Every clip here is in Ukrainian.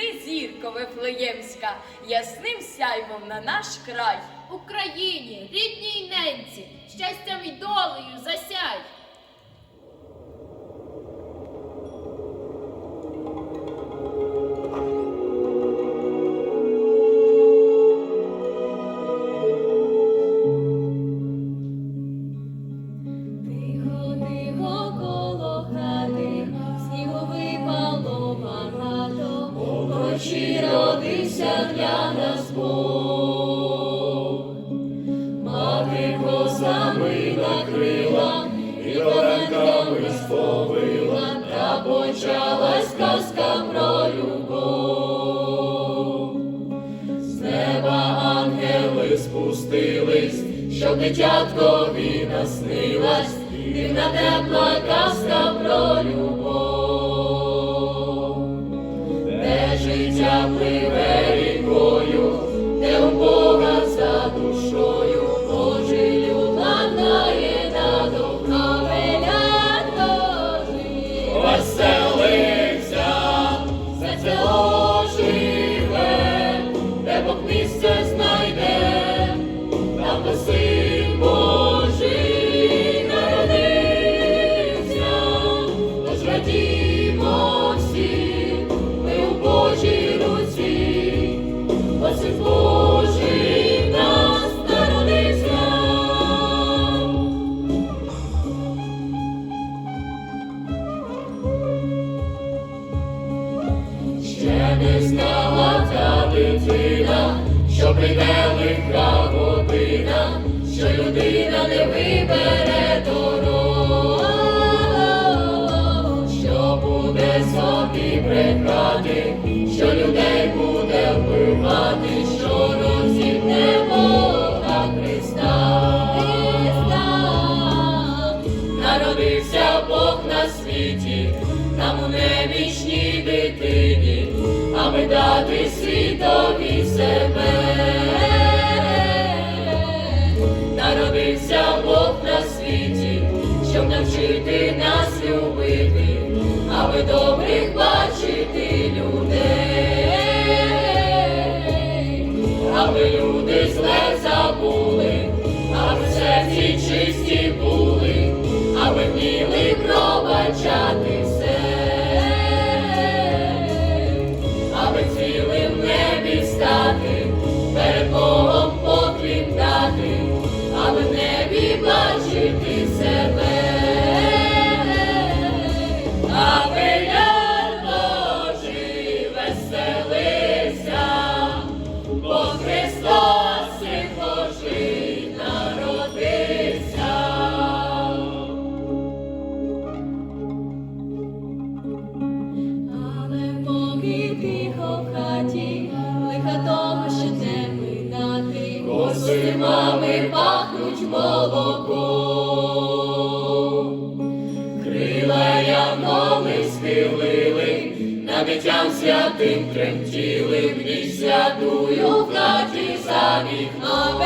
ти зірко Вифлеємська, ясним сяйвом на наш край. Україні, рідній ненці, щастям і долею засяй. Накрила, і воронками сповила, та почалась казка про любов. З неба ангели спустились, щоб дитяткові наснилась, дивна тепла казка про любов, не знала та дитина, що прийде лиха година, що людина не вибере дорогу, що буде собі брехати, що людей буде вбивати, що розібне Бога Христа. Народився Бог на світі, нам у невічній дитині, дати світові себе. Народився Бог на світі, щоб навчити нас любити, аби добрих бачити людей, аби люди зле забули, аби в серці чисті були, народився. Але поки тихо в хаті, лиха того ще не минати, коси мами пахнуть молоком. Крила явно спілили, на дитям святим тремтіли, в ніч святую в хаті за вікном.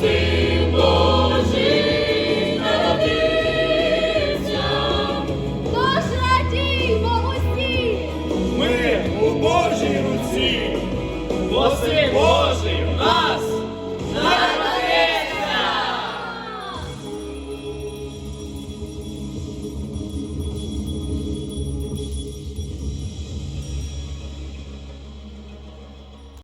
see.